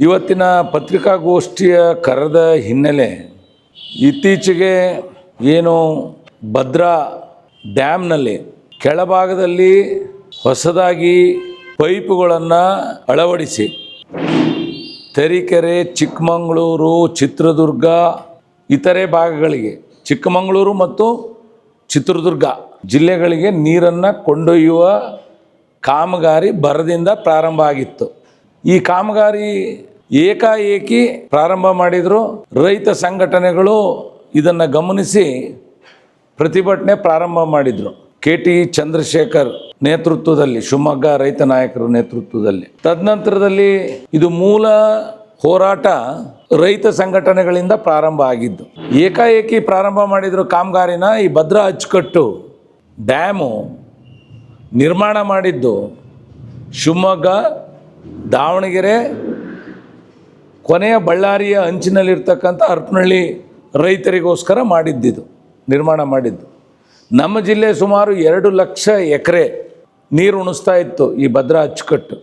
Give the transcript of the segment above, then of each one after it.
ಇವತ್ತಿನ ಪತ್ರಿಕಾಗೋಷ್ಠಿಯ ಕರೆದ ಹಿನ್ನೆಲೆ ಇತ್ತೀಚೆಗೆ ಏನು ಭದ್ರಾ ಡ್ಯಾಮ್ನಲ್ಲಿ ಕೆಳಭಾಗದಲ್ಲಿ ಹೊಸದಾಗಿ ಪೈಪುಗಳನ್ನು ಅಳವಡಿಸಿ. ತರೀಕೆರೆ, ಚಿಕ್ಕಮಗಳೂರು, ಚಿತ್ರದುರ್ಗ, ಇತರೆ ಭಾಗಗಳಿಗೆ, ಚಿಕ್ಕಮಗಳೂರು ಮತ್ತು ಚಿತ್ರದುರ್ಗ ಜಿಲ್ಲೆಗಳಿಗೆ ನೀರನ್ನು ಕೊಂಡೊಯ್ಯುವ ಕಾಮಗಾರಿ ಬರದಿಂದ ಪ್ರಾರಂಭ ಆಗಿತ್ತು. ಈ ಕಾಮಗಾರಿ ಏಕಾಏಕಿ ಪ್ರಾರಂಭ ಮಾಡಿದರು. ರೈತ ಸಂಘಟನೆಗಳು ಇದನ್ನು ಗಮನಿಸಿ ಪ್ರತಿಭಟನೆ ಪ್ರಾರಂಭ ಮಾಡಿದರು. ಕೆ ಟಿ ಚಂದ್ರಶೇಖರ್ ನೇತೃತ್ವದಲ್ಲಿ, ಶಿವಮೊಗ್ಗ ರೈತ ನಾಯಕರ ನೇತೃತ್ವದಲ್ಲಿ. ತದನಂತರದಲ್ಲಿ ಇದು ಮೂಲ ಹೋರಾಟ ರೈತ ಸಂಘಟನೆಗಳಿಂದ ಪ್ರಾರಂಭ ಆಗಿದ್ದು. ಏಕಾಏಕಿ ಪ್ರಾರಂಭ ಮಾಡಿದ್ರು ಕಾಮಗಾರಿನ ಈ ಭದ್ರಾ ಅಚ್ಚುಕಟ್ಟು ಡ್ಯಾಮು ನಿರ್ಮಾಣ ಮಾಡಿದ್ದು ಶಿವಮೊಗ್ಗ ದಾವಣಗೆರೆ ಕೊನೆಯ ಬಳ್ಳಾರಿಯ ಅಂಚಿನಲ್ಲಿರ್ತಕ್ಕಂಥ ಹರಪನಹಳ್ಳಿ ರೈತರಿಗೋಸ್ಕರ ಮಾಡಿದ್ದಿದು, ನಿರ್ಮಾಣ ಮಾಡಿದ್ದು. ನಮ್ಮ ಜಿಲ್ಲೆ ಸುಮಾರು ಎರಡು ಲಕ್ಷ ಎಕರೆ ನೀರು ಉಣಿಸ್ತಾ ಇತ್ತು ಈ ಭದ್ರಾ ಅಚ್ಚುಕಟ್ಟು.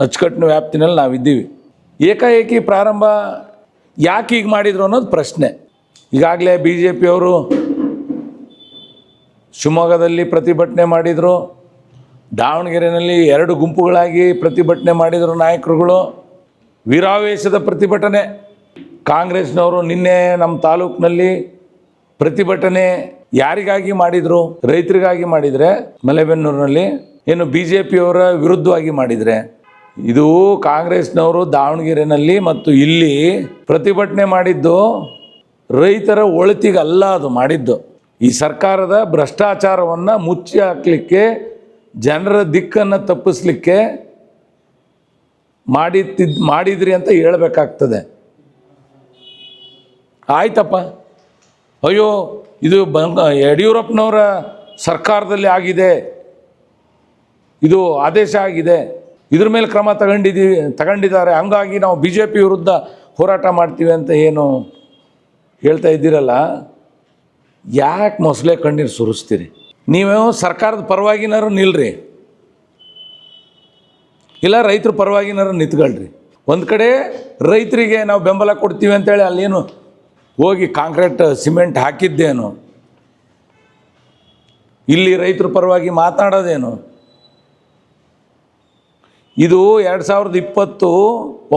ಅಚ್ಚುಕಟ್ಟಿನ ವ್ಯಾಪ್ತಿನಲ್ಲಿ ನಾವಿದ್ದೀವಿ. ಏಕಾಏಕಿ ಪ್ರಾರಂಭ ಯಾಕೆ ಈಗ ಮಾಡಿದ್ರು ಅನ್ನೋದು ಪ್ರಶ್ನೆ. ಈಗಾಗಲೇ ಬಿ ಜೆ ಪಿಯವರು ಶಿವಮೊಗ್ಗದಲ್ಲಿ ಪ್ರತಿಭಟನೆ ಮಾಡಿದರು. ದಾವಣಗೆರೆಯಲ್ಲಿ ಎರಡು ಗುಂಪುಗಳಾಗಿ ಪ್ರತಿಭಟನೆ ಮಾಡಿದರು ನಾಯಕರುಗಳು. ವೀರಾವೇಶದ ಪ್ರತಿಭಟನೆ. ಕಾಂಗ್ರೆಸ್ನವರು ನಿನ್ನೆ ನಮ್ಮ ತಾಲೂಕಿನಲ್ಲಿ ಪ್ರತಿಭಟನೆ ಯಾರಿಗಾಗಿ ಮಾಡಿದರು? ರೈತರಿಗಾಗಿ ಮಾಡಿದರೆ ಮಲೆಬೆನ್ನೂರಿನಲ್ಲಿ ಏನು ಬಿ ಜೆ ಪಿಯವರ ವಿರುದ್ಧವಾಗಿ ಮಾಡಿದರೆ. ಇದು ಕಾಂಗ್ರೆಸ್ನವರು ದಾವಣಗೆರೆಯಲ್ಲಿ ಮತ್ತು ಇಲ್ಲಿ ಪ್ರತಿಭಟನೆ ಮಾಡಿದ್ದು, ರೈತರ ಒಳಿತಿಗಲ್ಲ ಅದು ಮಾಡಿದ್ದು. ಈ ಸರ್ಕಾರದ ಭ್ರಷ್ಟಾಚಾರವನ್ನು ಮುಚ್ಚಿ ಹಾಕಲಿಕ್ಕೆ ಜನರ ದಿಕ್ಕನ್ನು ತಪ್ಪಿಸ್ಲಿಕ್ಕೆ ಮಾಡಿತ್ತಿದ್ ಮಾಡಿದ್ರಿ ಅಂತ ಹೇಳಬೇಕಾಗ್ತದೆ. ಆಯ್ತಪ್ಪ. ಅಯ್ಯೋ, ಇದು ಬಂಗ ಯಡಿಯೂರಪ್ಪನವರ ಸರ್ಕಾರದಲ್ಲಿ ಆಗಿದೆ. ಇದು ಆದೇಶ ಆಗಿದೆ. ಇದ್ರ ಮೇಲೆ ಕ್ರಮ ತಗೊಂಡಿದ್ದೀವಿ ತಗೊಂಡಿದ್ದಾರೆ. ಹಂಗಾಗಿ ನಾವು ಬಿ ಜೆ ಪಿ ವಿರುದ್ಧ ಹೋರಾಟ ಮಾಡ್ತೀವಿ ಅಂತ ಏನು ಹೇಳ್ತಾ ಇದ್ದೀರಲ್ಲ? ಯಾಕೆ ಮೊಸಳೆ ಕಣ್ಣೀರು ಸುರಿಸ್ತೀರಿ? ನೀವು ಸರ್ಕಾರದ ಪರವಾಗಿನಾರು ನಿಲ್ರಿ. ಇಲ್ಲ ರೈತರ ಪರವಾಗಿನಾರು ನಿಂತ್ಕೊಳ್ರಿ ಒಂದು ಕಡೆ ರೈತರಿಗೆ ನಾವು ಬೆಂಬಲ ಕೊಡ್ತೀವಿ ಅಂತೇಳಿ ಅಲ್ಲೇನು ಹೋಗಿ ಕಾಂಕ್ರೀಟ್, ಸಿಮೆಂಟ್ ಹಾಕಿದ್ದೇನು? ಇಲ್ಲಿ ರೈತರ ಪರವಾಗಿ ಮಾತನಾಡೋದೇನು ಇದು ಎರಡು ಸಾವಿರದ ಇಪ್ಪತ್ತು,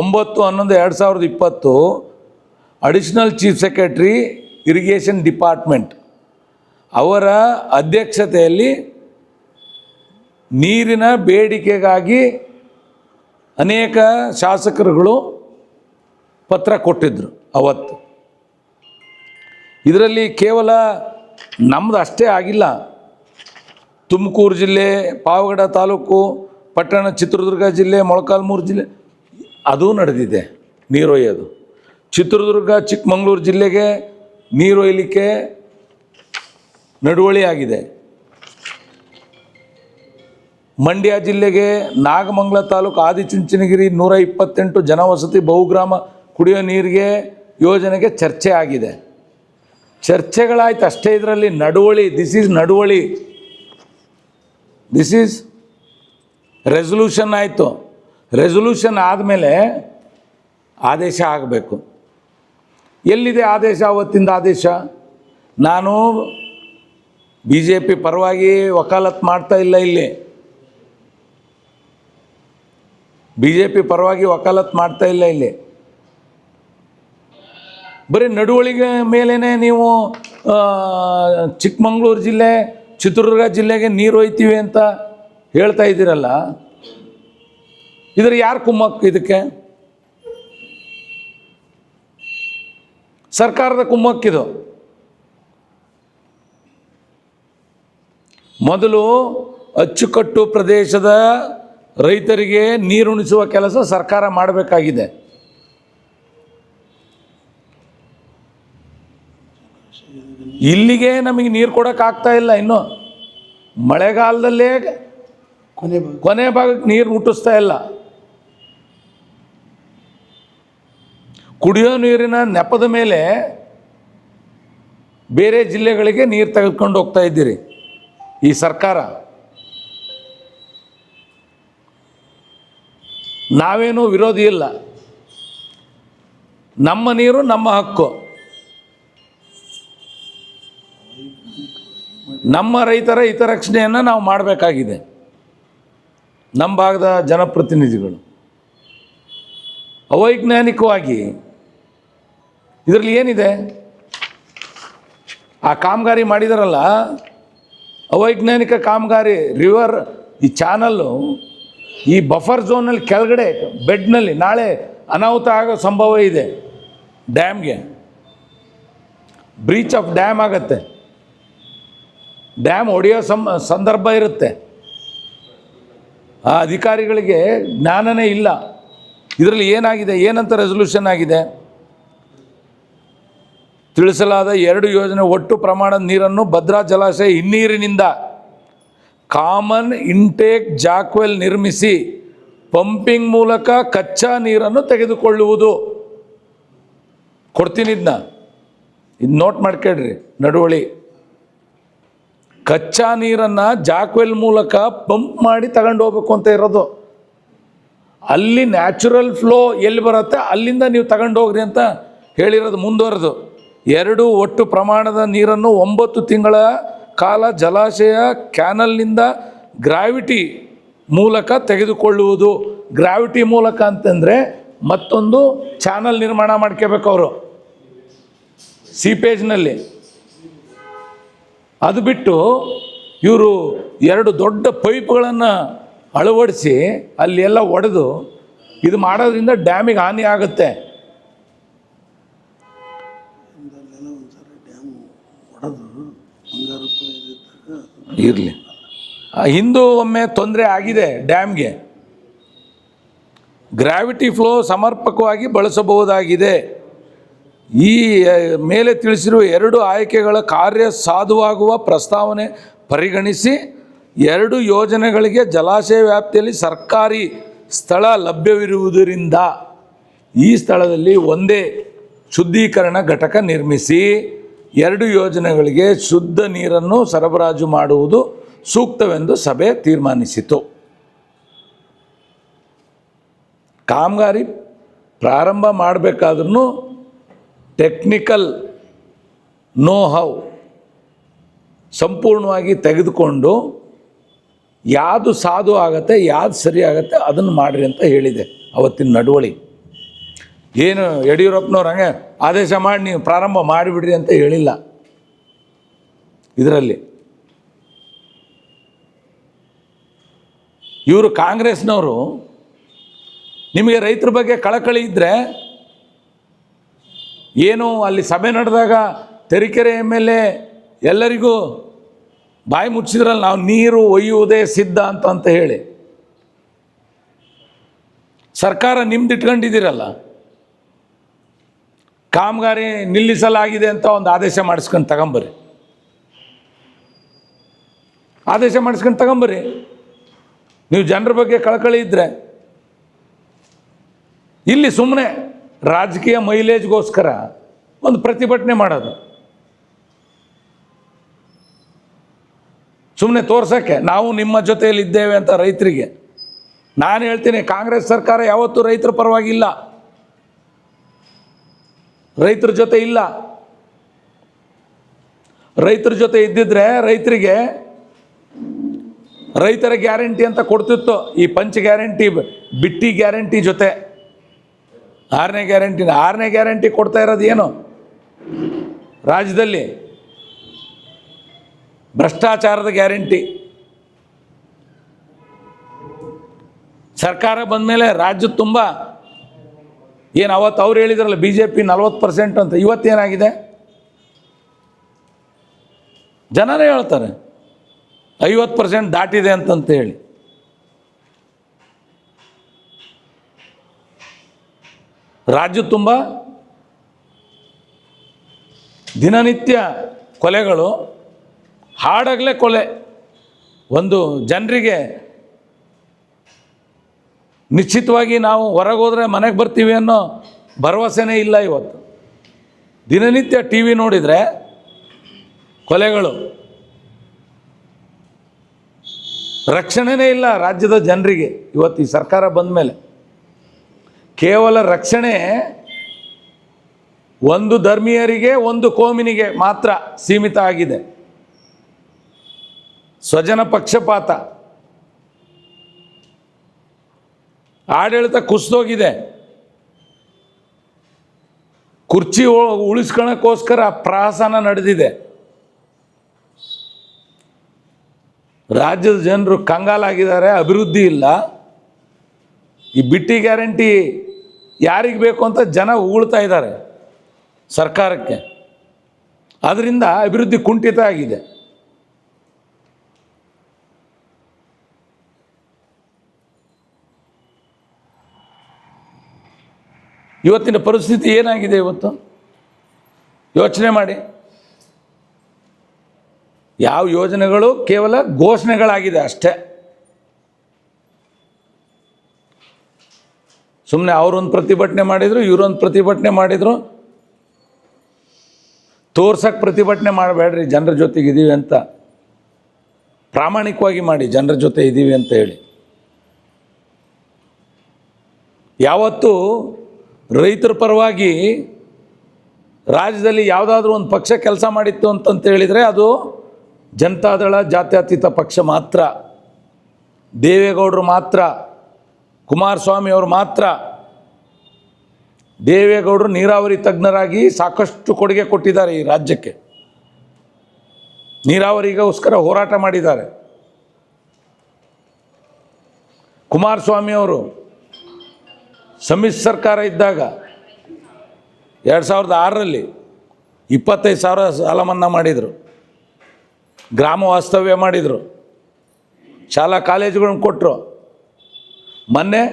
ಒಂಬತ್ತು ಹನ್ನೊಂದು ಎರಡು ಸಾವಿರದ ಇಪ್ಪತ್ತು, additional chief secretary irrigation department. ಅವರ ಅಧ್ಯಕ್ಷತೆಯಲ್ಲಿ ನೀರಿನ ಬೇಡಿಕೆಗಾಗಿ ಅನೇಕ ಶಾಸಕರುಗಳು ಪತ್ರ ಕೊಟ್ಟಿದ್ದರು ಅವತ್ತು. ಇದರಲ್ಲಿ ಕೇವಲ ನಮ್ಮದು ಅಷ್ಟೇ ಆಗಿಲ್ಲ. ತುಮಕೂರು ಜಿಲ್ಲೆ, ಪಾವಗಡ ತಾಲೂಕು, ಪಟ್ಟಣ ಚಿತ್ರದುರ್ಗ ಜಿಲ್ಲೆ, ಮೊಳಕಾಲ್ಮೂರು ಜಿಲ್ಲೆ, ಅದೂ ನಡೆದಿದೆ ನೀರೊಯ್ಯೋದು ಚಿತ್ರದುರ್ಗ, ಚಿಕ್ಕಮಗಳೂರು ಜಿಲ್ಲೆಗೆ ನೀರೊಯ್ಯಲಿಕ್ಕೆ ನಡುವಳಿ ಆಗಿದೆ ಮಂಡ್ಯ ಜಿಲ್ಲೆಗೆ ನಾಗಮಂಗಲ ತಾಲೂಕು ಆದಿಚುಂಚನಗಿರಿ ನೂರ ಇಪ್ಪತ್ತೆಂಟು ಜನವಸತಿ ಬಹುಗ್ರಾಮ ಕುಡಿಯೋ ನೀರಿಗೆ ಯೋಜನೆಗೆ ಚರ್ಚೆ ಆಗಿದೆ. ಚರ್ಚೆಗಳಾಯ್ತು ಅಷ್ಟೇ ಇದರಲ್ಲಿ ನಡುವಳಿ ದಿಸ್ ಈಸ್ ನಡುವಳಿ. ದಿಸ್ ಈಸ್ ರೆಸೊಲ್ಯೂಷನ್ ಆಯಿತು. ರೆಸೊಲ್ಯೂಷನ್ ಆದಮೇಲೆ ಆದೇಶ ಆಗಬೇಕು. ಎಲ್ಲಿದೆ ಆದೇಶ, ಅವತ್ತಿಂದ ಆದೇಶ? ನಾನು ಬಿ ಜೆ ಪಿ ಪರವಾಗಿ ವಕಾಲತ್ ಮಾಡ್ತಾ ಇಲ್ಲ ಇಲ್ಲಿ. ಬಿ ಜೆ ಪಿ ಪರವಾಗಿ ವಕಾಲತ್ ಮಾಡ್ತಾ ಇಲ್ಲ ಇಲ್ಲಿ. ಬರೀ ನಡುವಳಿಗೆ ಮೇಲೇ ನೀವು ಚಿಕ್ಕಮಗಳೂರು ಚಿಕ್ಕಮಂಗ್ಳೂರು ಜಿಲ್ಲೆ, ಚಿತ್ರದುರ್ಗ ಜಿಲ್ಲೆಗೆ ನೀರು ಒಯ್ತೀವಿ ಅಂತ ಹೇಳ್ತಾ ಇದ್ದೀರಲ್ಲ ಇದ್ರ ಯಾರು ಕುಮ್ಮಕ್ಕು ಇದಕ್ಕೆ? ಸರ್ಕಾರದ ಕುಮ್ಮಕ್ಕಿದು. ಮೊದಲು ಅಚ್ಚುಕಟ್ಟು ಪ್ರದೇಶದ ರೈತರಿಗೆ ನೀರುಣಿಸುವ ಕೆಲಸ ಸರ್ಕಾರ ಮಾಡಬೇಕಾಗಿದೆ. ಇಲ್ಲಿಗೆ ನಮಗೆ ನೀರು ಕೊಡೋಕ್ಕಾಗ್ತಾ ಇಲ್ಲ ಇನ್ನು. ಮಳೆಗಾಲದಲ್ಲೇ ಕೊನೆ ಕೊನೆ ಭಾಗಕ್ಕೆ ನೀರು ಮುಟ್ಟಿಸ್ತಾ ಇಲ್ಲ. ಕುಡಿಯೋ ನೀರಿನ ನೆಪದ ಮೇಲೆ ಬೇರೆ ಜಿಲ್ಲೆಗಳಿಗೆ ನೀರು ತೆಗೆದುಕೊಂಡು ಹೋಗ್ತಾ ಇದ್ದೀರಿ. ಈ ಸರ್ಕಾರ ನಾವೇನೂ ವಿರೋಧಿ ಇಲ್ಲ. ನಮ್ಮ ನೀರು, ನಮ್ಮ ಹಕ್ಕು. ನಮ್ಮ ರೈತರ ಹಿತರಕ್ಷಣೆಯನ್ನು ನಾವು ಮಾಡಬೇಕಾಗಿದೆ. ನಮ್ಮ ಭಾಗದ ಜನಪ್ರತಿನಿಧಿಗಳು. ಅವೈಜ್ಞಾನಿಕವಾಗಿ ಇದರಲ್ಲಿ ಏನಿದೆ? ಆ ಕಾಮಗಾರಿ ಮಾಡಿದಾರಲ್ಲ ಅವೈಜ್ಞಾನಿಕ ಕಾಮಗಾರಿ ರಿವರ್ ಈ ಚಾನಲ್ಲು ಈ ಬಫರ್ ಝೋನಲ್ಲಿ ಕೆಳಗಡೆ ಬೆಡ್ನಲ್ಲಿ ನಾಳೆ ಅನಾಹುತ ಆಗೋ ಸಂಭವ ಇದೆ ಡ್ಯಾಮ್ಗೆ ಬ್ರೀಚ್ ಆಫ್ ಡ್ಯಾಮ್ ಆಗತ್ತೆ. ಡ್ಯಾಮ್ ಹೊಡೆಯೋ ಸಂ, ಸಂದರ್ಭ ಇರುತ್ತೆ. ಆ ಅಧಿಕಾರಿಗಳಿಗೆ ಜ್ಞಾನನೇ ಇಲ್ಲ. ಇದರಲ್ಲಿ ಏನಾಗಿದೆ, ಏನಂತ ರೆಸೊಲ್ಯೂಷನ್ ಆಗಿದೆ? ತಿಳಿಸಲಾದ ಎರಡು ಯೋಜನೆ ಒಟ್ಟು ಪ್ರಮಾಣದ ನೀರನ್ನು ಭದ್ರಾ ಜಲಾಶಯ ಹಿನ್ನೀರಿನಿಂದ ಕಾಮನ್ ಇಂಟೇಕ್ ಜಾಕ್ವೆಲ್ ನಿರ್ಮಿಸಿ ಪಂಪಿಂಗ್ ಮೂಲಕ ಕಚ್ಚಾ ನೀರನ್ನು ತೆಗೆದುಕೊಳ್ಳುವುದು. ಕೊಡ್ತೀನಿ ಇದನ್ನ ಇದು ನೋಟ್ ಮಾಡ್ಕೊಳ್ರಿ, ನಡುವಳಿ. ಕಚ್ಚಾ ನೀರನ್ನು ಜಾಕ್ವೆಲ್ ಮೂಲಕ ಪಂಪ್ ಮಾಡಿ ತಗೊಂಡು ಹೋಗ್ಬೇಕು ಅಂತ ಇರೋದು. ಅಲ್ಲಿ ನ್ಯಾಚುರಲ್ ಫ್ಲೋ ಎಲ್ಲಿ ಬರುತ್ತೆ ಅಲ್ಲಿಂದ ನೀವು ತಗೊಂಡು ಹೋಗ್ರಿ ಅಂತ ಹೇಳಿರೋದು ಮುಂದುವರೆದು. ಎರಡು ಒಟ್ಟು ಪ್ರಮಾಣದ ನೀರನ್ನು ಒಂಬತ್ತು ತಿಂಗಳ ಕಾಲ ಜಲಾಶಯ ಕ್ಯಾನಲ್ನಿಂದ ಗ್ರಾವಿಟಿ ಮೂಲಕ ತೆಗೆದುಕೊಳ್ಳುವುದು. ಗ್ರಾವಿಟಿ ಮೂಲಕ ಅಂತಂದರೆ ಮತ್ತೊಂದು ಚಾನಲ್ ನಿರ್ಮಾಣ ಮಾಡ್ಕೋಬೇಕು ಅವರು. ಸೀಪೇಜ್ನಲ್ಲಿ. ಅದು ಬಿಟ್ಟು ಇವರು ಎರಡು ದೊಡ್ಡ ಪೈಪ್ಗಳನ್ನು ಅಳವಡಿಸಿ ಅಲ್ಲಿ ಎಲ್ಲ ಒಡೆದು ಇದು ಮಾಡೋದ್ರಿಂದ ಡ್ಯಾಮಿಗೆ ಹಾನಿ ಆಗುತ್ತೆ. ಇರಲಿ. ಹಿಂದೂ ಒಮ್ಮೆ ತೊಂದರೆ ಆಗಿದೆ ಡ್ಯಾಮ್ಗೆ. ಗ್ರಾವಿಟಿ ಫ್ಲೋ ಸಮರ್ಪಕವಾಗಿ ಬಳಸಬಹುದಾಗಿದೆ. ಈ ಮೇಲೆ ತಿಳಿಸಿರುವ ಎರಡು ಆಯ್ಕೆಗಳ ಕಾರ್ಯ ಸಾಧುವಾಗುವ ಪ್ರಸ್ತಾವನೆ ಪರಿಗಣಿಸಿ ಎರಡು ಯೋಜನೆಗಳಿಗೆ ಜಲಾಶಯ ವ್ಯಾಪ್ತಿಯಲ್ಲಿ ಸರ್ಕಾರಿ ಸ್ಥಳ ಲಭ್ಯವಿರುವುದರಿಂದ ಈ ಸ್ಥಳದಲ್ಲಿ ಒಂದೇ ಶುದ್ಧೀಕರಣ ಘಟಕ ನಿರ್ಮಿಸಿ ಎರಡು ಯೋಜನೆಗಳಿಗೆ ಶುದ್ಧ ನೀರನ್ನು ಸರಬರಾಜು ಮಾಡುವುದು ಸೂಕ್ತವೆಂದು ಸಭೆ ತೀರ್ಮಾನಿಸಿತು. ಕಾಮಗಾರಿ ಪ್ರಾರಂಭ ಮಾಡಬೇಕಾದ್ರೂ ಟೆಕ್ನಿಕಲ್ ನೋ ಹೌ ಸಂಪೂರ್ಣವಾಗಿ ತೆಗೆದುಕೊಂಡು ಯಾವುದು ಸಾಧು ಆಗತ್ತೆ, ಯಾವುದು ಸರಿ ಆಗತ್ತೆ ಅದನ್ನು ಮಾಡಿರಿ ಅಂತ ಹೇಳಿದೆ ಅವತ್ತಿನ ನಡವಳಿ. ಏನು ಯಡಿಯೂರಪ್ಪನವ್ರು ಹಂಗೆ ಆದೇಶ ಮಾಡಿ ನೀವು ಪ್ರಾರಂಭ ಮಾಡಿಬಿಡ್ರಿ ಅಂತ ಹೇಳಿಲ್ಲ ಇದರಲ್ಲಿ. ಇವರು ಕಾಂಗ್ರೆಸ್ನವರು ನಿಮಗೆ ರೈತರ ಬಗ್ಗೆ ಕಳಕಳಿ ಇದ್ದರೆ ಏನು ಅಲ್ಲಿ ಸಭೆ ನಡೆದಾಗ ತರೀಕೆರೆ ಎಂ ಎಲ್ ಎ ಎಲ್ಲರಿಗೂ ಬಾಯಿ ಮುಚ್ಚಿದ್ರಲ್ಲಿ, ನಾವು ನೀರು ಒಯ್ಯುವುದೇ ಸಿದ್ಧ ಅಂತ ಅಂತ ಹೇಳಿ. ಸರ್ಕಾರ ನಿಮ್ದು ಇಟ್ಕೊಂಡಿದ್ದೀರಲ್ಲ ಕಾಮಗಾರಿ ನಿಲ್ಲಿಸಲಾಗಿದೆ ಅಂತ ಒಂದು ಆದೇಶ ಮಾಡಿಸ್ಕೊಂಡು ತಗೊಂಬರ್ರಿ. ಆದೇಶ ಮಾಡಿಸ್ಕೊಂಡು ತಗೊಂಬರ್ರಿ. ನೀವು ಜನರ ಬಗ್ಗೆ ಕಳಕಳಿ ಇದ್ದರೆ ಇಲ್ಲಿ ಸುಮ್ಮನೆ ರಾಜಕೀಯ ಮೈಲೇಜ್ಗೋಸ್ಕರ ಒಂದು ಪ್ರತಿಭಟನೆ ಮಾಡೋದು. ಸುಮ್ಮನೆ ತೋರ್ಸೋಕ್ಕೆ ನಾವು ನಿಮ್ಮ ಜೊತೆಯಲ್ಲಿ ಇದ್ದೇವೆ ಅಂತ ರೈತರಿಗೆ. ನಾನು ಹೇಳ್ತೀನಿ ಕಾಂಗ್ರೆಸ್ ಸರ್ಕಾರ ಯಾವತ್ತೂ ರೈತರ ಪರವಾಗಿಲ್ಲ. ರೈತರ ಜೊತೆ ಇಲ್ಲ. ರೈತರ ಜೊತೆ ಇದ್ದಿದ್ರೆ ರೈತರಿಗೆ ರೈತರ ಗ್ಯಾರಂಟಿ ಅಂತ ಕೊಡ್ತಿತ್ತು. ಈ ಪಂಚ ಗ್ಯಾರಂಟಿ, ಬಿಟ್ಟಿ ಗ್ಯಾರಂಟಿ ಜೊತೆ. ಆರನೇ ಗ್ಯಾರಂಟಿ ಆರನೇ ಗ್ಯಾರಂಟಿ ಕೊಡ್ತಾ ಇರೋದು ಏನು? ರಾಜ್ಯದಲ್ಲಿ ಭ್ರಷ್ಟಾಚಾರದ ಗ್ಯಾರಂಟಿ. ಸರ್ಕಾರ ಬಂದ ಮೇಲೆ ರಾಜ್ಯದ ತುಂಬ ಏನು ಅವತ್ತು ಅವ್ರು ಹೇಳಿದ್ರಲ್ಲ ಬಿ ಜೆ ಪಿ ನಲ್ವತ್ತು ಪರ್ಸೆಂಟ್ ಅಂತ ಇವತ್ತೇನಾಗಿದೆ ಜನರೇ ಹೇಳ್ತಾರೆ, ಐವತ್ತು ಪರ್ಸೆಂಟ್ ದಾಟಿದೆ ಅಂತಂತ ಹೇಳಿ. ರಾಜ್ಯ ತುಂಬ ದಿನನಿತ್ಯ ಕೊಲೆಗಳು, ಹಾಡಾಗಲೇ ಕೊಲೆ. ಒಂದು ಜನರಿಗೆ ನಿಶ್ಚಿತವಾಗಿ ನಾವು ಹೊರಗೆ ಹೋದರೆ ಮನೆಗೆ ಬರ್ತೀವಿ ಅನ್ನೋ ಭರವಸೆನೇ ಇಲ್ಲ ಇವತ್ತು. ದಿನನಿತ್ಯ ಟಿ ವಿ ನೋಡಿದರೆ ಕೊಲೆಗಳು. ರಕ್ಷಣೆನೇ ಇಲ್ಲ ರಾಜ್ಯದ ಜನರಿಗೆ ಇವತ್ತು ಈ ಸರ್ಕಾರ ಬಂದ ಮೇಲೆ ಕೇವಲ ರಕ್ಷಣೆ ಒಂದು ಧರ್ಮೀಯರಿಗೆ, ಒಂದು ಕೋಮಿನಿಗೆ ಮಾತ್ರ ಸೀಮಿತ ಆಗಿದೆ. ಸ್ವಜನ ಪಕ್ಷಪಾತ. ಆಡಳಿತ ಕುಸಿದೋಗಿದೆ. ಕುರ್ಚಿ ಉಳಿಸ್ಕೊಳ್ಳೋಕ್ಕೋಸ್ಕರ ಪ್ರಹಸನ ನಡೆದಿದೆ. ರಾಜ್ಯದ ಜನರು ಕಂಗಾಲಾಗಿದ್ದಾರೆ, ಅಭಿವೃದ್ಧಿ ಇಲ್ಲ. ಈ ಬಿಟ್ಟಿ ಗ್ಯಾರಂಟಿ ಯಾರಿಗೆ ಬೇಕು ಅಂತ ಜನ ಉಗುಳ್ತಾ ಇದ್ದಾರೆ ಸರ್ಕಾರಕ್ಕೆ. ಅದರಿಂದ ಅಭಿವೃದ್ಧಿ ಕುಂಠಿತ ಆಗಿದೆ. ಇವತ್ತಿನ ಪರಿಸ್ಥಿತಿ ಏನಾಗಿದೆ ಇವತ್ತು? ಯೋಚನೆ ಮಾಡಿ. ಯಾವ ಯೋಜನೆಗಳು ಕೇವಲ ಘೋಷಣೆಗಳಾಗಿದೆ ಅಷ್ಟೇ. ಸುಮ್ಮನೆ ಅವರೊಂದು ಪ್ರತಿಭಟನೆ ಮಾಡಿದರು, ಇವರೊಂದು ಪ್ರತಿಭಟನೆ ಮಾಡಿದರು. ತೋರ್ಸಕ್ಕೆ ಪ್ರತಿಭಟನೆ ಮಾಡಬೇಡ್ರಿ, ಜನರ ಜೊತೆಗೆ ಇದ್ದೀವಿ ಅಂತ. ಪ್ರಾಮಾಣಿಕವಾಗಿ ಮಾಡಿ, ಜನರ ಜೊತೆ ಇದ್ದೀವಿ ಅಂತ ಹೇಳಿ. ಯಾವತ್ತೂ ರೈತರ ಪರವಾಗಿ ರಾಜ್ಯದಲ್ಲಿ ಯಾವುದಾದ್ರೂ ಒಂದು ಪಕ್ಷ ಕೆಲಸ ಮಾಡಿತ್ತು ಅಂತಂತ ಹೇಳಿದರೆ ಅದು ಜನತಾದಳ ಜಾತ್ಯತೀತ ಪಕ್ಷ ಮಾತ್ರ. ದೇವೇಗೌಡರು ಮಾತ್ರ ಕುಮಾರಸ್ವಾಮಿಯವರು ಮಾತ್ರ. ದೇವೇಗೌಡರು ನೀರಾವರಿ ತಜ್ಞರಾಗಿ ಸಾಕಷ್ಟು ಕೊಡುಗೆ ಕೊಟ್ಟಿದ್ದಾರೆ ಈ ರಾಜ್ಯಕ್ಕೆ. ನೀರಾವರಿಗೋಸ್ಕರ ಹೋರಾಟ ಮಾಡಿದ್ದಾರೆ. ಕುಮಾರಸ್ವಾಮಿ ಅವರು ಸಮ್ಮಿಶ್ರ ಸರ್ಕಾರ ಇದ್ದಾಗ ಎರಡು ಸಾವಿರದ ಆರರಲ್ಲಿ ಇಪ್ಪತ್ತೈದು ಸಾವಿರ ಸಾಲ ಮನ್ನಾ ಮಾಡಿದರು. ಗ್ರಾಮ ವಾಸ್ತವ್ಯ ಮಾಡಿದರು. ಶಾಲಾ ಕಾಲೇಜುಗಳನ್ನ ಕೊಟ್ಟರು ಮೊನ್ನೆ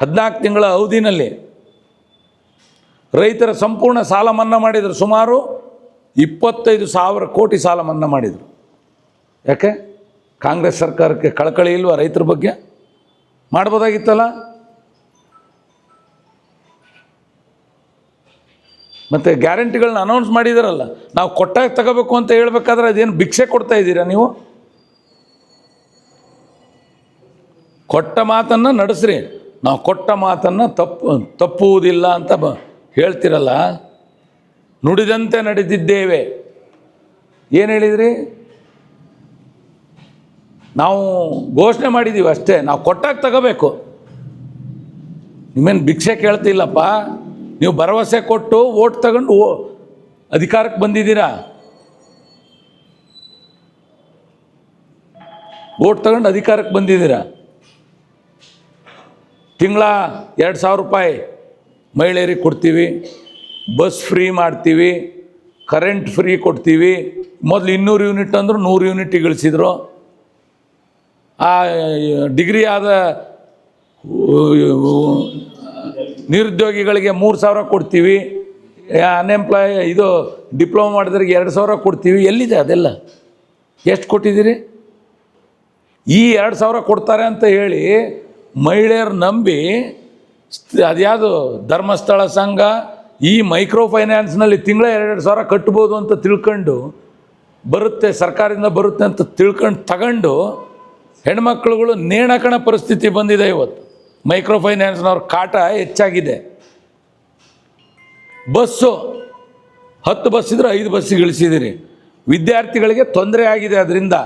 ಹದಿನಾಲ್ಕು ತಿಂಗಳ ಅವಧಿನಲ್ಲಿ ರೈತರ ಸಂಪೂರ್ಣ ಸಾಲ ಮನ್ನಾ ಮಾಡಿದರು. ಸುಮಾರು ಇಪ್ಪತ್ತೈದು ಸಾವಿರ ಕೋಟಿ ಸಾಲ ಮನ್ನಾ ಮಾಡಿದರು. ಯಾಕೆ? ಕಾಂಗ್ರೆಸ್ ಸರ್ಕಾರಕ್ಕೆ ಕಳಕಳಿ ಇಲ್ವಾ ರೈತರ ಬಗ್ಗೆ? ಮಾಡ್ಬೋದಾಗಿತ್ತಲ್ಲ? ಮತ್ತು ಗ್ಯಾರಂಟಿಗಳನ್ನ ಅನೌನ್ಸ್ ಮಾಡಿದಾರಲ್ಲ. ನಾವು ಕೊಟ್ಟಾಗ ತಗೋಬೇಕು ಅಂತ ಹೇಳ್ಬೇಕಾದ್ರೆ ಅದೇನು ಭಿಕ್ಷೆ ಕೊಡ್ತಾ ಇದ್ದೀರಾ ನೀವು? ಕೊಟ್ಟ ಮಾತನ್ನು ನಡೆಸ್ರಿ. ನಾವು ಕೊಟ್ಟ ಮಾತನ್ನು ತಪ್ಪು, ತಪ್ಪುವುದಿಲ್ಲ ಅಂತ ಬ ಹೇಳ್ತಿರಲ್ಲ? ನುಡಿದಂತೆ ನಡೆದಿದ್ದೇವೆ. ಏನು ಹೇಳಿದ್ರಿ? ನಾವು ಘೋಷಣೆ ಮಾಡಿದ್ದೀವಿ ಅಷ್ಟೇ, ನಾವು ಕೊಟ್ಟಾಗ ತಗೋಬೇಕು. ನಿಮ್ಮೇನು ಭಿಕ್ಷೆ ಕೇಳ್ತಿಲ್ಲಪ್ಪ? ನೀವು ಭರವಸೆ ಕೊಟ್ಟು ಓಟ್ ತಗೊಂಡು ಓ, ಅಧಿಕಾರಕ್ಕೆ ಬಂದಿದ್ದೀರಾ? ಓಟ್ ತಗೊಂಡು ಅಧಿಕಾರಕ್ಕೆ ಬಂದಿದ್ದೀರಾ? ತಿಂಗಳ ಎರಡು ಸಾವಿರ ರೂಪಾಯಿ ಮಹಿಳೆಯರಿಗೆ ಕೊಡ್ತೀವಿ, ಬಸ್ ಫ್ರೀ ಮಾಡ್ತೀವಿ, ಕರೆಂಟ್ ಫ್ರೀ ಕೊಡ್ತೀವಿ, ಮೊದಲು ಇನ್ನೂರು ಯೂನಿಟ್ ಅಂದರು ನೂರು ಯೂನಿಟ್ ಇಳಿಸಿದ್ರು. ಆ ಡಿಗ್ರಿ ಆದ ನಿರುದ್ಯೋಗಿಗಳಿಗೆ ಮೂರು ಸಾವಿರ ಕೊಡ್ತೀವಿ. ಅನ್ಎಂಪ್ಲಾಯ್ ಇದು ಡಿಪ್ಲೊಮಾ ಮಾಡಿದ್ರಿಗೆ ಎರಡು ಸಾವಿರ ಕೊಡ್ತೀವಿ. ಎಲ್ಲಿದೆ ಅದೆಲ್ಲ? ಎಷ್ಟು ಕೊಟ್ಟಿದ್ದೀರಿ? ಈ ಎರಡು ಸಾವಿರ ಕೊಡ್ತಾರೆ ಅಂತ ಹೇಳಿ ಮಹಿಳೆಯರು ನಂಬಿ ಅದ್ಯಾವುದು ಧರ್ಮಸ್ಥಳ ಸಂಘ, ಈ ಮೈಕ್ರೋ ಫೈನಾನ್ಸ್ನಲ್ಲಿ ತಿಂಗಳ ಎರಡೆರಡು ಸಾವಿರ ಕಟ್ಬೋದು ಅಂತ ತಿಳ್ಕೊಂಡು ಬರುತ್ತೆ, ಸರ್ಕಾರದಿಂದ ಬರುತ್ತೆ ಅಂತ ತಿಳ್ಕೊಂಡು ತಗೊಂಡು ಹೆಣ್ಮಕ್ಳುಗಳು ನೇಣಕಣ ಪರಿಸ್ಥಿತಿ ಬಂದಿದೆ ಇವತ್ತು. ಮೈಕ್ರೋ ಫೈನಾನ್ಸ್ನವ್ರ ಕಾಟ ಹೆಚ್ಚಾಗಿದೆ. ಬಸ್ಸು, ಹತ್ತು ಬಸ್ ಇದ್ರೆ ಐದು ಬಸ್ಸಿಗೆ ಇಳಿಸಿದ್ದೀರಿ ವಿದ್ಯಾರ್ಥಿಗಳಿಗೆ ತೊಂದರೆ ಆಗಿದೆ ಅದರಿಂದ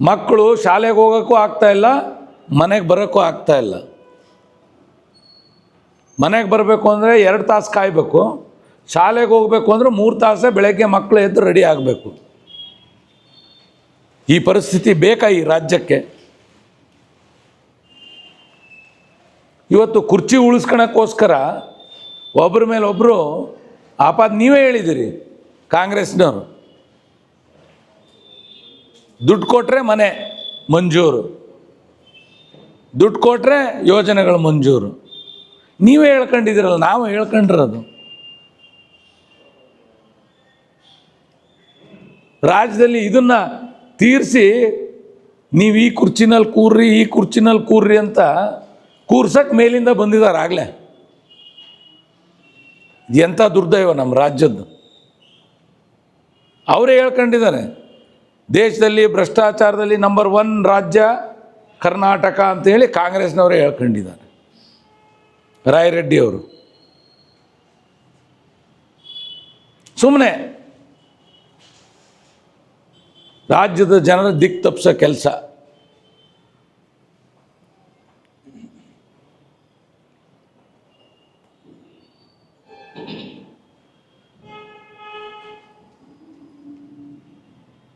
ಮಕ್ಕಳು ಶಾಲೆಗೆ ಹೋಗೋಕ್ಕೂ ಆಗ್ತಾ ಇಲ್ಲ, ಮನೆಗೆ ಬರೋಕ್ಕೂ ಆಗ್ತಾ ಇಲ್ಲ. ಮನೆಗೆ ಬರಬೇಕು ಅಂದರೆ ಎರಡು ತಾಸು ಕಾಯಬೇಕು. ಶಾಲೆಗೆ ಹೋಗಬೇಕು ಅಂದರೆ ಮೂರು ತಾಸೇ ಬೆಳಗ್ಗೆ ಮಕ್ಕಳು ಎದ್ದು ರೆಡಿ ಆಗಬೇಕು. ಈ ಪರಿಸ್ಥಿತಿ ಬೇಕಾ ಈ ರಾಜ್ಯಕ್ಕೆ? ಇವತ್ತು ಕುರ್ಚಿ ಉಳಿಸ್ಕೊಳಕ್ಕೋಸ್ಕರ ಒಬ್ಬರ ಮೇಲೆ ಒಬ್ಬರು ಆಪಾದ ನೀವೇ ಹೇಳಿದ್ದೀರಿ ಕಾಂಗ್ರೆಸ್ನವರು. ದುಡ್ಡು ಕೊಟ್ಟರೆ ಮನೆ ಮಂಜೂರು. ದುಡ್ಡು ಕೊಟ್ಟರೆ ಯೋಜನೆಗಳು ಮಂಜೂರು. ನೀವೇ ಹೇಳ್ಕೊಂಡಿದ್ದೀರಲ್ಲ, ನಾವು ಹೇಳ್ಕೊಂಡಿರೋದು. ರಾಜ್ಯದಲ್ಲಿ ಇದನ್ನು ತೀರಿಸಿ ನೀವು ಈ ಕುರ್ಚಿನಲ್ಲಿ ಕೂರ್ರಿ, ಈ ಕುರ್ಚಿನಲ್ಲಿ ಕೂರ್ರಿ ಅಂತ ಕೂರ್ಸಕ್ಕೆ ಮೇಲಿಂದ ಬಂದಿದ್ದಾರೆ ಆಗಲೇ. ಎಂಥ ದುರ್ದೈವ ನಮ್ಮ ರಾಜ್ಯದ್ದು. ಅವರೇ ಹೇಳ್ಕೊಂಡಿದ್ದಾರೆ, ದೇಶದಲ್ಲಿ ಭ್ರಷ್ಟಾಚಾರದಲ್ಲಿ ನಂಬರ್ ಒನ್ ರಾಜ್ಯ ಕರ್ನಾಟಕ ಅಂತೇಳಿ ಕಾಂಗ್ರೆಸ್ನವರೇ ಹೇಳ್ಕೊಂಡಿದ್ದಾರೆ. ರಾಯರೆಡ್ಡಿ ಅವರು. ಸುಮ್ಮನೆ ರಾಜ್ಯದ ಜನರ ದಿಕ್ ತಪ್ಪಿಸೋ ಕೆಲಸ.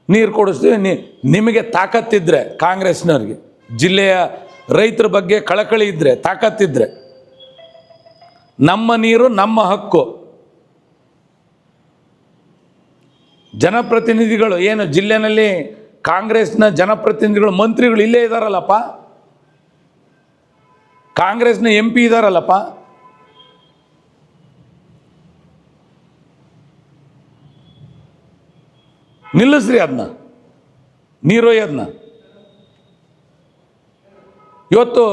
ನೀರು ಕೊಡಿಸ್ತೀವಿ. ನೀ, ನಿಮಗೆ ತಾಕತ್ತಿದ್ರೆ ಕಾಂಗ್ರೆಸ್ನವ್ರಿಗೆ, ಜಿಲ್ಲೆಯ ರೈತರ ಬಗ್ಗೆ ಕಳಕಳಿ ಇದ್ದರೆ ತಾಕತ್ತಿದ್ರೆ ನಮ್ಮ ನೀರು ನಮ್ಮ ಹಕ್ಕು. ಜನಪ್ರತಿನಿಧಿಗಳು, ಏನು ಜಿಲ್ಲೆನಲ್ಲಿ ಕಾಂಗ್ರೆಸ್ನ ಜನಪ್ರತಿನಿಧಿಗಳು, ಮಂತ್ರಿಗಳು ಇಲ್ಲೇ ಇದ್ದಾರಲ್ಲಪ್ಪ ಕಾಂಗ್ರೆಸ್ನ ಎಂ ಪಿ ಇದ್ದಾರಲ್ಲಪ್ಪ ನಿಲ್ಲಿಸ್ರಿ ಅದನ್ನ ನೀರೊಯ್ಯೋದನ್ನ ಇವತ್ತು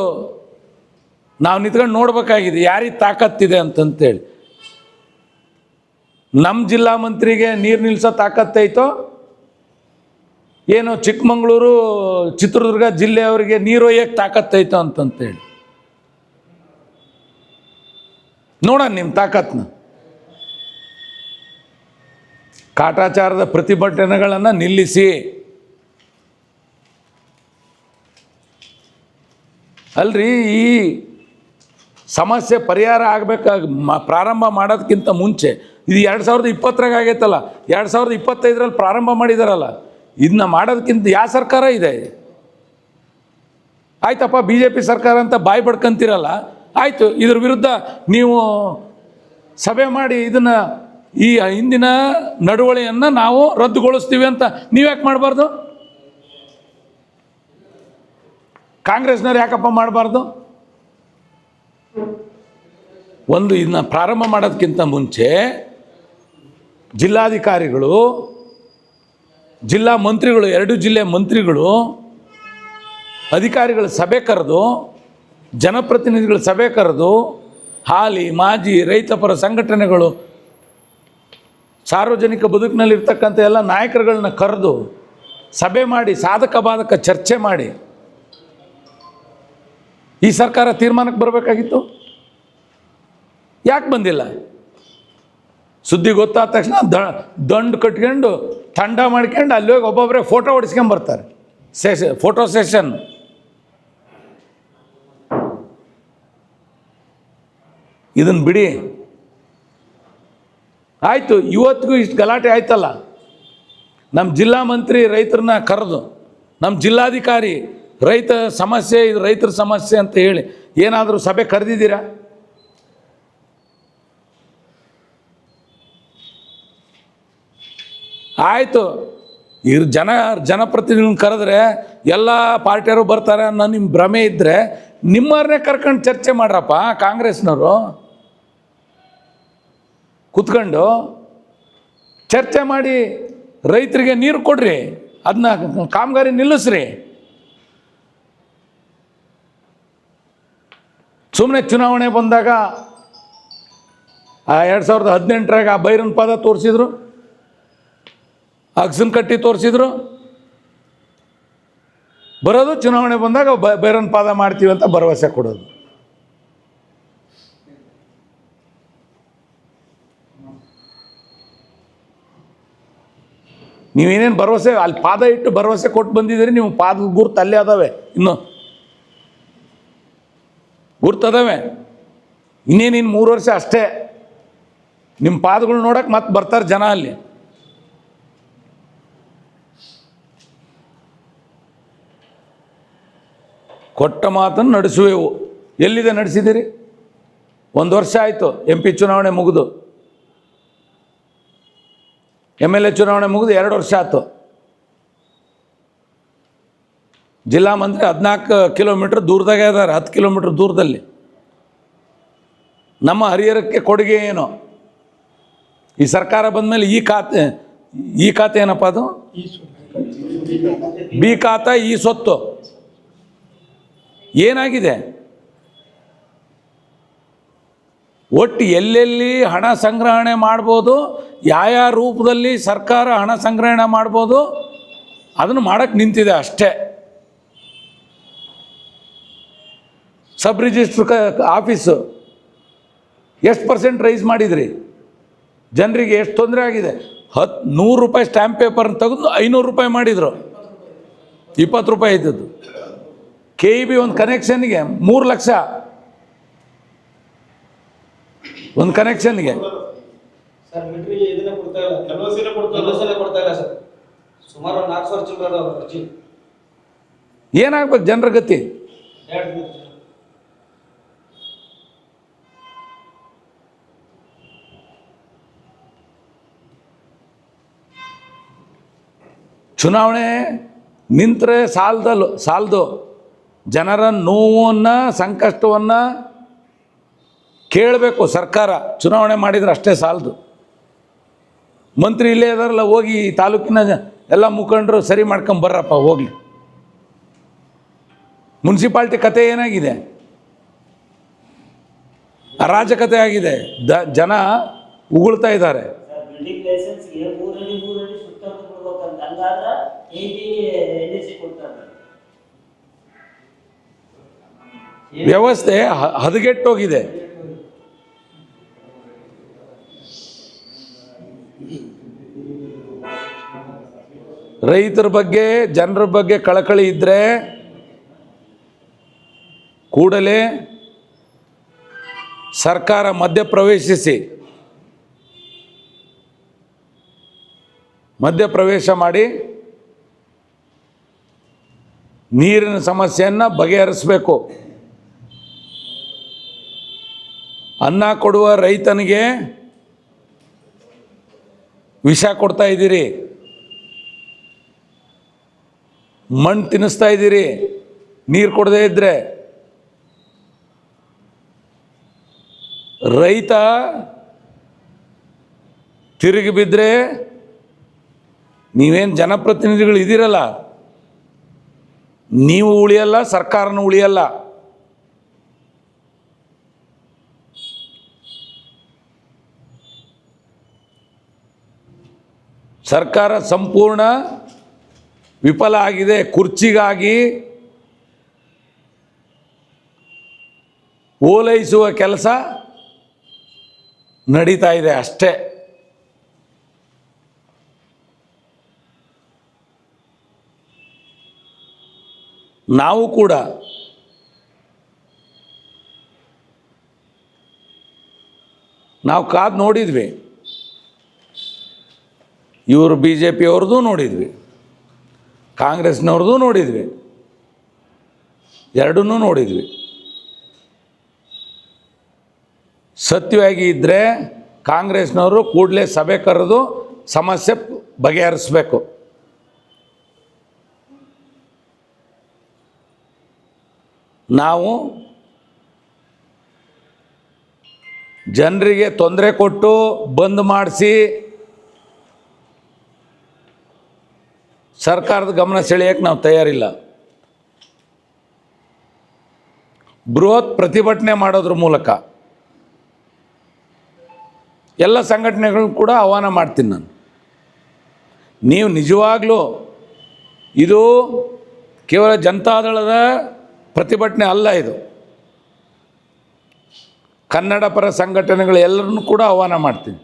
ನಾವು ನಿಂತ್ಕೊಂಡು ನೋಡಬೇಕಾಗಿದೆ, ಯಾರಿಗೆ ತಾಕತ್ತಿದೆ ಅಂತಂತೇಳಿ. ನಮ್ಮ ಜಿಲ್ಲಾ ಮಂತ್ರಿಗೆ ನೀರು ನಿಲ್ಲಿಸೋ ತಾಕತ್ತೈತೋ ಏನು ಚಿಕ್ಕಮಗಳೂರು, ಚಿತ್ರದುರ್ಗ ಜಿಲ್ಲೆಯವರಿಗೆ ನೀರು ಒಯ್ಯಕ್ಕೆ ತಾಕತ್ತೈತೋ ಅಂತಂತೇಳಿ. ನೋಡೋಣ ನಿಮ್ಮ ತಾಕತ್ನ. ಕಾಟಾಚಾರದ ಪ್ರತಿಭಟನೆಗಳನ್ನು ನಿಲ್ಲಿಸಿ. ಅಲ್ರಿ, ಈ ಸಮಸ್ಯೆ ಪರಿಹಾರ ಆಗಬೇಕಾಗ ಪ್ರಾರಂಭ ಮಾಡೋದಕ್ಕಿಂತ ಮುಂಚೆ ಇದು ಎರಡು ಸಾವಿರದ ಇಪ್ಪತ್ತರಾಗ ಆಗೈತಲ್ಲ. ಎರಡು ಸಾವಿರದ ಇಪ್ಪತ್ತೈದರಲ್ಲಿ ಪ್ರಾರಂಭ ಮಾಡಿದಾರಲ್ಲ. ಇದನ್ನ ಮಾಡೋದಕ್ಕಿಂತ ಯಾವ ಸರ್ಕಾರ ಇದೆ? ಆಯ್ತಪ್ಪ ಬಿ ಜೆ ಪಿ ಸರ್ಕಾರ ಅಂತ ಬಾಯಿ ಬಡ್ಕೊಂತೀರಲ್ಲ. ಆಯಿತು, ಇದ್ರ ವಿರುದ್ಧ ನೀವು ಸಭೆ ಮಾಡಿ ಇದನ್ನು ಈ ಹಿಂದಿನ ನಡವಳಿಯನ್ನು ನಾವು ರದ್ದುಗೊಳಿಸ್ತೀವಿ ಅಂತ ನೀವ್ಯಾಕೆ ಮಾಡಬಾರ್ದು? ಕಾಂಗ್ರೆಸ್ನವ್ರು ಯಾಕಪ್ಪ ಮಾಡಬಾರ್ದು? ಒಂದು ಇದನ್ನ ಪ್ರಾರಂಭ ಮಾಡೋದಕ್ಕಿಂತ ಮುಂಚೆ ಜಿಲ್ಲಾಧಿಕಾರಿಗಳು, ಜಿಲ್ಲಾ ಮಂತ್ರಿಗಳು, ಎರಡು ಜಿಲ್ಲೆ ಮಂತ್ರಿಗಳು, ಅಧಿಕಾರಿಗಳ ಸಭೆ ಕರೆದು, ಜನಪ್ರತಿನಿಧಿಗಳ ಸಭೆ ಕರೆದು, ಹಾಲಿ, ಮಾಜಿ ರೈತಪರ ಸಂಘಟನೆಗಳು, ಸಾರ್ವಜನಿಕ ಬದುಕಿನಲ್ಲಿರ್ತಕ್ಕಂಥ ಎಲ್ಲ ನಾಯಕರುಗಳನ್ನ ಕರೆದು ಸಭೆ ಮಾಡಿ, ಸಾಧಕ ಬಾಧಕ ಚರ್ಚೆ ಮಾಡಿ, ಈ ಸರ್ಕಾರ ತೀರ್ಮಾನಕ್ಕೆ ಬರಬೇಕಾಗಿತ್ತು? ಯಾಕೆ ಬಂದಿಲ್ಲ? ಸುದ್ದಿ ಗೊತ್ತಾದ ತಕ್ಷಣ ದ, ದಂಡು ಕಟ್ಕೊಂಡು ತಂಡ ಮಾಡ್ಕೊಂಡು ಅಲ್ಲಿ ಹೋಗಿ ಒಬ್ಬೊಬ್ಬರೇ ಫೋಟೋ ಹೊಡಿಸ್ಕೊಂಬರ್ತಾರೆ ಸೆಷ ಫೋಟೋ ಸೆಷನ್ ಇದನ್ನು ಬಿಡಿ. ಆಯಿತು, ಇವತ್ತಿಗೂ ಇಷ್ಟು ಗಲಾಟೆ ಆಯ್ತಲ್ಲ? ನಮ್ಮ ಜಿಲ್ಲಾ ಮಂತ್ರಿ ರೈತರನ್ನ ಕರೆದು ನಮ್ಮ ಜಿಲ್ಲಾಧಿಕಾರಿ ರೈತ ಸಮಸ್ಯೆ ಇದು ರೈತರ ಸಮಸ್ಯೆ ಅಂತ ಹೇಳಿ ಏನಾದರೂ ಸಭೆ ಕರೆದಿದ್ದೀರಾ? ಆಯಿತು. ಇರ್ ಜನ, ಜನಪ್ರತಿನಿಧಿಗಳನ್ನ ಕರೆದ್ರೆ ಎಲ್ಲ ಪಾರ್ಟಿಯವರು ಬರ್ತಾರೆ ಅನ್ನೋ ನಿಮ್ಮ ಭ್ರಮೆ ಇದ್ದರೆ ನಿಮ್ಮವ್ರನ್ನೇ ಕರ್ಕೊಂಡು ಚರ್ಚೆ ಮಾಡ್ರಪ್ಪ ಕಾಂಗ್ರೆಸ್ನವರು. ಕುತ್ಕೊಂಡು ಚರ್ಚೆ ಮಾಡಿ ರೈತರಿಗೆ ನೀರು ಕೊಡ್ರಿ ಅದನ್ನ ಕಾಮಗಾರಿ ನಿಲ್ಲಿಸ್ರಿ. ಸುಮ್ಮನೆ ಚುನಾವಣೆ ಬಂದಾಗ ಎರಡು ಸಾವಿರದ ಹದಿನೆಂಟರಾಗ ಆ ಬೈರನ್ ಪದ ತೋರಿಸಿದ್ರು. ಅಗ್ಸನ್ ಕಟ್ಟಿ ತೋರಿಸಿದ್ರು. ಬರೋದು ಚುನಾವಣೆ ಬಂದಾಗ ಬೈರನ್ ಪಾದ ಮಾಡ್ತೀವಿ ಅಂತ ಭರವಸೆ ಕೊಡೋದು. ನೀವೇನೇನು ಭರವಸೆ, ಅಲ್ಲಿ ಪಾದ ಇಟ್ಟು ಭರವಸೆ ಕೊಟ್ಟು ಬಂದಿದ್ದೀರಿ, ನೀವು ಪಾದ ಗುರ್ತು ಅಲ್ಲೇ ಅದಾವೆ, ಇನ್ನು. ಗುರ್ತದವೆ ಇನ್ನೇನು ಇನ್ನು ಮೂರು ವರ್ಷ ಅಷ್ಟೇ. ನಿಮ್ಮ ಪಾದಗಳು ನೋಡಕ್ಕೆ ಮತ್ತೆ ಬರ್ತಾರೆ ಜನ ಅಲ್ಲಿ. ಕೊಟ್ಟ ಮಾತನ್ನು ನಡೆಸುವೆವು. ಎಲ್ಲಿದೆ ನಡೆಸಿದಿರಿ? ಒಂದು ವರ್ಷ ಆಯಿತು ಎಂ ಪಿ ಚುನಾವಣೆ ಮುಗಿದು. ಎಂ ಎಲ್ ಎ ಚುನಾವಣೆ ಮುಗಿದು ಎರಡು ವರ್ಷ ಆಯ್ತು. ಜಿಲ್ಲಾ ಮಂತ್ರಿ ಹದಿನಾಲ್ಕು ಕಿಲೋಮೀಟ್ರ್ ದೂರದಾಗೆ ಇದ್ದಾರೆ, ಹತ್ತು ಕಿಲೋಮೀಟ್ರ್ ದೂರದಲ್ಲಿ. ನಮ್ಮ ಹರಿಹರಕ್ಕೆ ಕೊಡುಗೆ ಏನು? ಈ ಸರ್ಕಾರ ಬಂದ ಮೇಲೆ ಈ ಖಾತೆ ಈ ಖಾತೆ ಏನಪ್ಪ ಅದು? ಬಿ ಖಾತ, ಈ ಸೊತ್ತು. ಏನಾಗಿದೆ? ಒಟ್ಟು ಎಲ್ಲೆಲ್ಲಿ ಹಣ ಸಂಗ್ರಹಣೆ ಮಾಡ್ಬೋದು? ಯಾವ ರೂಪದಲ್ಲಿ ಸರ್ಕಾರ ಹಣ ಸಂಗ್ರಹಣೆ ಮಾಡ್ಬೋದು? ಅದನ್ನು ಮಾಡೋಕ್ಕೆ ನಿಂತಿದೆ ಅಷ್ಟೇ. ಸಬ್ ರಿಜಿಸ್ಟ್ರ್ ಕ, ಆಫೀಸು. ಎಷ್ಟು ಪರ್ಸೆಂಟ್ ರೈಸ್ ಮಾಡಿದ್ರಿ? ಜನರಿಗೆ ಎಷ್ಟು ತೊಂದರೆ ಆಗಿದೆ? ಹತ್ತು ನೂರು ರೂಪಾಯಿ ಸ್ಟ್ಯಾಂಪ್ ಪೇಪರ್ನ ತೆಗೆದು ಐನೂರು ರೂಪಾಯಿ ಮಾಡಿದರು. ಇಪ್ಪತ್ತು ರೂಪಾಯಿ ಇದ್ದದ್ದು. ಕೆ ಇ ಬಿ ಒಂದು ಕನೆಕ್ಷನ್ಗೆ ಮೂರು ಲಕ್ಷ. ಒಂದು ಕನೆಕ್ಷನ್ಗೆ ಏನಾಗ್ಬೇಕು ಜನರ ಗತಿ. ಚುನಾವಣೆ ನಿಂತರೆ ಸಾಲದಲ್ಲ ಸಾಲದು. ಜನರ ನೋವನ್ನು, ಸಂಕಷ್ಟವನ್ನು ಕೇಳಬೇಕು ಸರ್ಕಾರ. ಚುನಾವಣೆ ಮಾಡಿದರೆ ಅಷ್ಟೇ ಸಾಲದು. ಮಂತ್ರಿ ಇಲ್ಲೇ ಇದಾರಲ್ಲ ಹೋಗಿ ತಾಲೂಕಿನ ಎಲ್ಲ ಮುಖಂಡರು ಸರಿ ಮಾಡ್ಕೊಂಬರ್ರಪ್ಪ ಹೋಗಲಿ. ಮುನ್ಸಿಪಾಲ್ಟಿ ಕತೆ ಏನಾಗಿದೆ? ಅರಾಜಕತೆ ಆಗಿದೆ. ದ, ಜನ ಉಗುಳ್ತಾ ಇದ್ದಾರೆ. ವ್ಯವಸ್ಥೆ ಹದಗೆಟ್ಟೋಗಿದೆ. ರೈತರ ಬಗ್ಗೆ, ಜನರ ಬಗ್ಗೆ ಕಳಕಳಿ ಇದ್ದರೆ ಕೂಡಲೇ ಸರ್ಕಾರ ಮಧ್ಯಪ್ರವೇಶಿಸಿ. ಮಧ್ಯಪ್ರವೇಶ ಮಾಡಿ ನೀರಿನ ಸಮಸ್ಯೆಯನ್ನು ಬಗೆಹರಿಸಬೇಕು. ಅನ್ನ ಕೊಡುವ ರೈತನಿಗೆ ವಿಷ ಕೊಡ್ತಾ ಇದ್ದೀರಿ. ಮಣ್ಣು ತಿನ್ನಿಸ್ತಾ ಇದ್ದೀರಿ. ನೀರು ಕೊಡದೇ ಇದ್ದರೆ ರೈತ ತಿರುಗಿ ಬಿದ್ದರೆ ನೀವೇನು ಜನಪ್ರತಿನಿಧಿಗಳು ಇದ್ದೀರಲ್ಲ ನೀವು ಉಳಿಯಲ್ಲ, ಸರ್ಕಾರನೂ ಉಳಿಯಲ್ಲ. ಸರ್ಕಾರ ಸಂಪೂರ್ಣ ವಿಫಲ ಆಗಿದೆ. ಕುರ್ಚಿಗಾಗಿ ಓಲೈಸುವ ಕೆಲಸ ನಡೀತಾ ಇದೆ ಅಷ್ಟೇ. ನಾವು ಕೂಡ ನಾವು ಕಾದು ನೋಡಿದ್ವಿ. ಇವರು ಬಿ ಜೆ ಪಿಯವ್ರದ್ದು ನೋಡಿದ್ವಿ. ಕಾಂಗ್ರೆಸ್ನವ್ರದ್ದು ನೋಡಿದ್ವಿ. ಎರಡನ್ನೂ ನೋಡಿದ್ವಿ. ಸತ್ಯವಾಗಿ ಇದ್ದರೆ ಕಾಂಗ್ರೆಸ್ನವರು ಕೂಡಲೇ ಸಭೆ ಕರೆದು ಸಮಸ್ಯೆ ಬಗೆಹರಿಸ್ಬೇಕು. ನಾವು ಜನರಿಗೆ ತೊಂದರೆ ಕೊಟ್ಟು ಬಂದ್ ಮಾಡಿಸಿ ಸರ್ಕಾರದ ಗಮನ ಸೆಳೆಯಕ್ಕೆ ನಾವು ತಯಾರಿಲ್ಲ. ಬೃಹತ್ ಪ್ರತಿಭಟನೆ ಮಾಡೋದ್ರ ಮೂಲಕ ಎಲ್ಲ ಸಂಘಟನೆಗಳು ಕೂಡ ಆಹ್ವಾನ ಮಾಡ್ತೀನಿ ನಾನು. ನೀವು ನಿಜವಾಗ್ಲೂ ಇದು ಕೇವಲ ಜನತಾದಳದ ಪ್ರತಿಭಟನೆ ಅಲ್ಲ ಇದು. ಕನ್ನಡ ಪರ ಸಂಘಟನೆಗಳು ಎಲ್ಲರನ್ನೂ ಕೂಡ ಆಹ್ವಾನ ಮಾಡ್ತೀನಿ.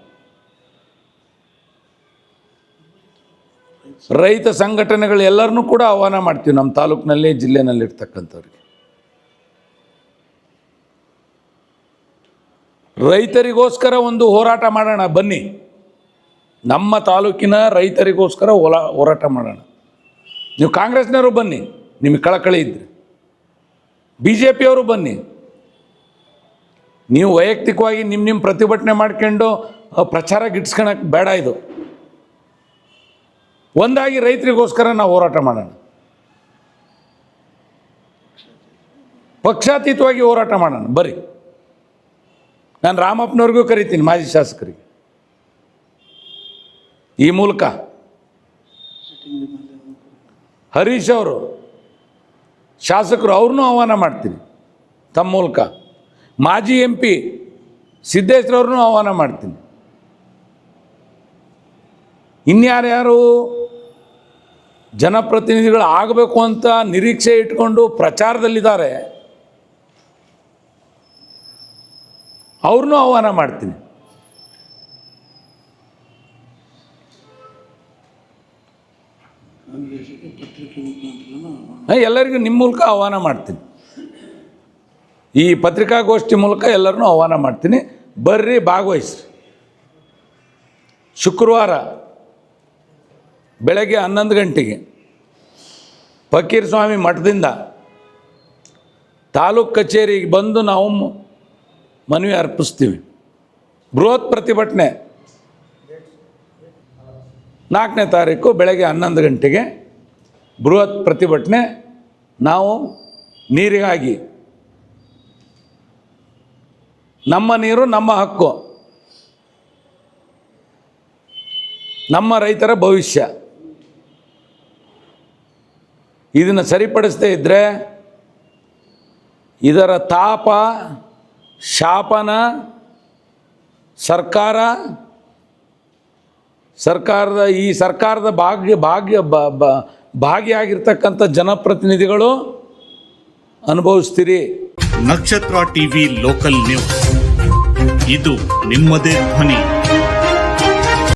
ರೈತ ಸಂಘಟನೆಗಳು ಎಲ್ಲರನ್ನೂ ಕೂಡ ಆಹ್ವಾನ ಮಾಡ್ತೀವಿ. ನಮ್ಮ ತಾಲೂಕಿನಲ್ಲಿ, ಜಿಲ್ಲೆನಲ್ಲಿರ್ತಕ್ಕಂಥವ್ರಿಗೆ. ರೈತರಿಗೋಸ್ಕರ ಒಂದು ಹೋರಾಟ ಮಾಡೋಣ, ಬನ್ನಿ. ನಮ್ಮ ತಾಲೂಕಿನ ರೈತರಿಗೋಸ್ಕರ ಹೋರಾಟ ಮಾಡೋಣ. ನೀವು ಕಾಂಗ್ರೆಸ್ನವರು ಬನ್ನಿ, ನಿಮಗೆ ಕಳಕಳಿ ಇದ್ದರೆ ಬಿ ಜೆ ಪಿಯವರು ಬನ್ನಿ. ನೀವು ವೈಯಕ್ತಿಕವಾಗಿ ನಿಮ್ಮ ನಿಮ್ಮ ಪ್ರತಿಭಟನೆ ಮಾಡ್ಕೊಂಡು ಪ್ರಚಾರ ಗಿಟ್ಸ್ಕೊಳಕ್ಕೆ ಬೇಡ ಇದು. ಒಂದಾಗಿ ರೈತರಿಗೋಸ್ಕರ ನಾವು ಹೋರಾಟ ಮಾಡೋಣ. ಪಕ್ಷಾತೀತವಾಗಿ ಹೋರಾಟ ಮಾಡೋಣ. ಬರ್ರಿ. ನಾನು ರಾಮಪ್ಪನವ್ರಿಗೂ ಕರಿತೀನಿ, ಮಾಜಿ ಶಾಸಕರಿಗೆ. ಈ ಮೂಲಕ ಹರೀಶ್ ಅವರು, ಶಾಸಕರು ಅವ್ರನ್ನೂ ಆಹ್ವಾನ ಮಾಡ್ತೀನಿ. ತಮ್ಮ ಮೂಲಕ. ಮಾಜಿ ಎಂ ಪಿ ಸಿದ್ದೇಶ್ವರವ್ರನ್ನೂ ಆಹ್ವಾನ ಮಾಡ್ತೀನಿ. ಇನ್ಯಾರ್ಯಾರು ಜನಪ್ರತಿನಿಧಿಗಳು ಆಗಬೇಕು ಅಂತ ನಿರೀಕ್ಷೆ ಇಟ್ಕೊಂಡು ಪ್ರಚಾರದಲ್ಲಿದ್ದಾರೆ. ಅವ್ರನ್ನೂ ಆಹ್ವಾನ ಮಾಡ್ತೀನಿ. ಎಲ್ಲರಿಗೂ ನಿಮ್ಮ ಮೂಲಕ ಆಹ್ವಾನ ಮಾಡ್ತೀನಿ. ಈ ಪತ್ರಿಕಾಗೋಷ್ಠಿ ಮೂಲಕ ಎಲ್ಲರನ್ನೂ ಆಹ್ವಾನ ಮಾಡ್ತೀನಿ. ಬರ್ರಿ, ಭಾಗವಹಿಸ್ರಿ. ಶುಕ್ರವಾರ ಬೆಳಗ್ಗೆ ಹನ್ನೊಂದು ಗಂಟೆಗೆ ಫಕೀರ್ ಸ್ವಾಮಿ ಮಠದಿಂದ ತಾಲೂಕು ಕಚೇರಿಗೆ ಬಂದು ನಾವು ಮನವಿ ಅರ್ಪಿಸ್ತೀವಿ. ಬೃಹತ್ ಪ್ರತಿಭಟನೆ. ನಾಲ್ಕನೇ ತಾರೀಕು ಬೆಳಗ್ಗೆ ಹನ್ನೊಂದು ಗಂಟೆಗೆ ಬೃಹತ್ ಪ್ರತಿಭಟನೆ. ನಾವು ನೀರಿಗಾಗಿ ನಮ್ಮ ನೀರು ನಮ್ಮ ಹಕ್ಕು. ನಮ್ಮ ರೈತರ ಭವಿಷ್ಯ. ಇದನ್ನು ಸರಿಪಡಿಸದೇ ಇದ್ದರೆ ಇದರ ತಾಪ, ಶಾಪನ ಸರ್ಕಾರ, ಸರ್ಕಾರದ ಈ ಸರ್ಕಾರದ ಭಾಗ್ಯ ಭಾಗ್ಯ ಭಾಗಿಯಾಗಿರ್ತಕ್ಕಂಥ ಜನಪ್ರತಿನಿಧಿಗಳು ಅನುಭವಿಸ್ತೀರಿ. ನಕ್ಷತ್ರ ಟಿವಿ ಲೋಕಲ್ ನ್ಯೂಸ್. ಇದು ನಿಮ್ಮದೇ ಧ್ವನಿ.